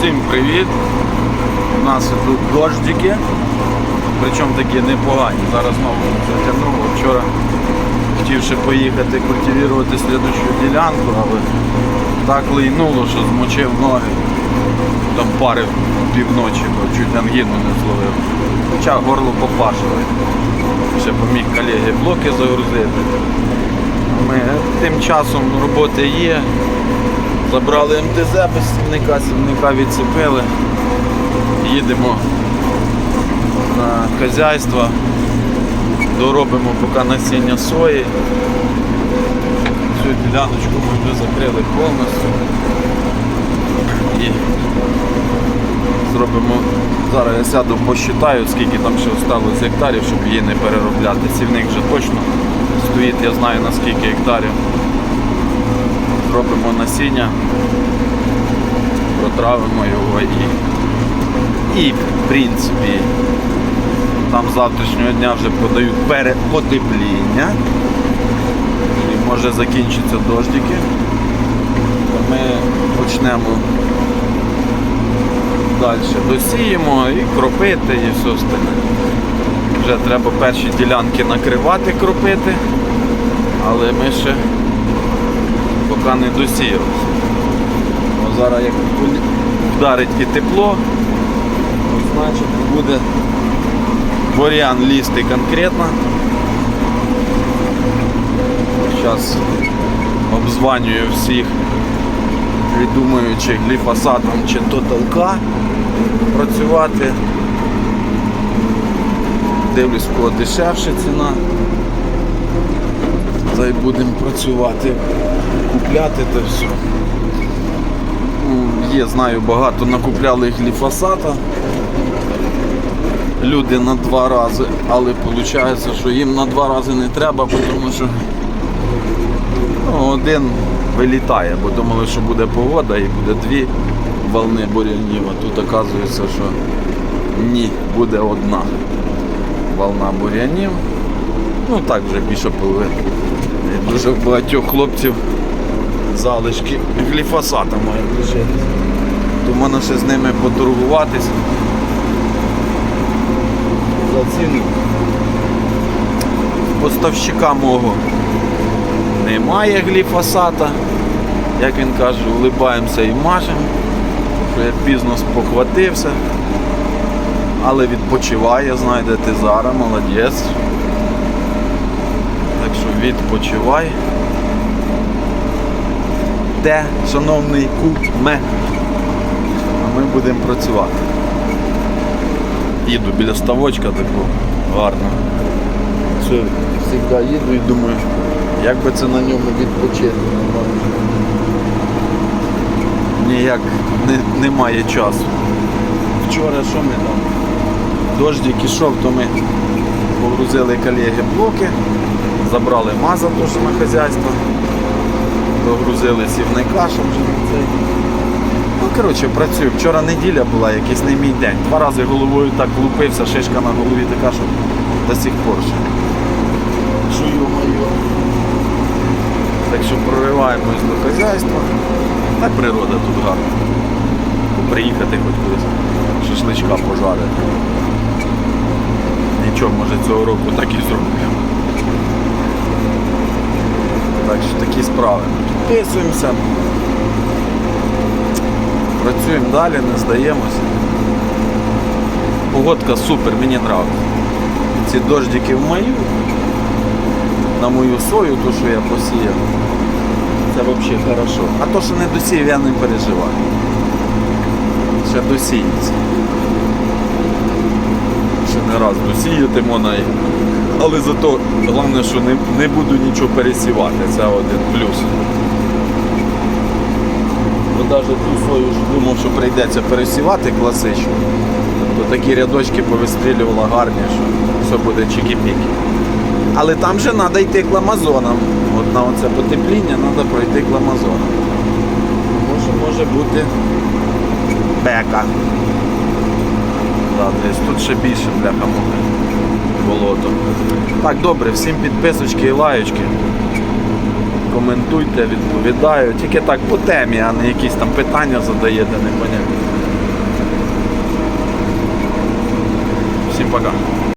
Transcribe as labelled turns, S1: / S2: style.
S1: Всім привіт! У нас тут дождики, причому такі непогані. Зараз знову затягнуло. Вчора хотівши поїхати культивувати слідчу ділянку, але так лийнуло, що змочив ноги. Там пари півночі, бо чуть ангіну не зловив. Хоча горло попашили. Ще поміг колеги блоки загрузити. Ми тим часом роботи є. Забрали МТЗ без сівника, сівника відцепили. Їдемо на хазяйство, доробимо поки насіння сої. Цю діляночку ми вже закрили повністю. І зробимо, зараз я сяду посчитаю, скільки там ще осталось гектарів, щоб її не переробляти. Сівник вже точно стоїть, я знаю на скільки гектарів. Зробимо насіння, протравимо його і, і в принципі там з завтрашнього дня вже подають перепотепління. І може закінчаться дождики. То ми почнемо далі досіємо і кропити і все остальне. Вже треба перші ділянки накривати, кропити, але ми ще поки не досіялися. О, зараз як вдарить і тепло, значить буде бур'ян лізти конкретно. Зараз обзванюю всіх, придумуючи гліфосатом чи тоталка працювати. Дивлюсь, кого дешевша ціна. Та й будемо працювати, купляти те все. Ну, Є, знаю, багато накупляли гліфосата. Люди на два рази, але виходить, що їм на два рази не треба, тому що ну, один вилітає, бо думали, що буде погода і буде дві волни бурянів, а тут оказується, що ні, буде одна волна бурянів. Ну так вже більше половини. Дуже багатьох хлопців залишки гліфосата мають. То можна ще з ними поторгуватись. За ціну. Поставщика мого немає гліфосата. Як він каже, улибаємося і мажемо, що я пізно спохватився. Але відпочиває, знайдете зараз, молодець. Так що відпочивай. Де, шановний куме, а ми будемо працювати. Їду біля ставочка такого гарно. Все, завжди їду і думаю, як би це на ньому відпочити. Ніяк не, немає часу. Вчора що ми там? Дождик ішов, то ми погрузили колеги блоки, забрали маза теж на хазяйство, догрузили вже. Ну, коротше, працюю. Вчора неділя була, якийсь не мій день. Два рази головою так лупився, шишка на голові така, що до сих пор ще. Що йо-моє. Так що прориваємось до хазяйства. Та природа тут гарна. Приїхати хоч кудись, шашличка пожарити. Нічого, може цього року так і зроблю. Так що такі справи. Підписуємося. Працюємо далі, не здаємося. Погодка супер, мені подобається. Ці дождики в мою, на мою сою, ту, що я посіяв. Це взагалі хорошо. А то, що не досіяв, я не переживаю. Ще досіється. Ще не раз досіяти можна. Але зато головне, що не, не буду нічого пересівати. Це один плюс. Бо навіть ту сою думав, що прийдеться пересівати класично, то такі рядочки повистрілювала гарні, що все буде чики-піки. Але там же треба йти кламазоном. От на оце потепління треба пройти кламазоном. Може, може бути бека. Да, тут ще більше бляха муха болото. Так, добре, всім підписочки і лаєчки. Коментуйте, відповідаю. Тільки так по темі, а не якісь там питання задаєте, не поняття. Всім пока.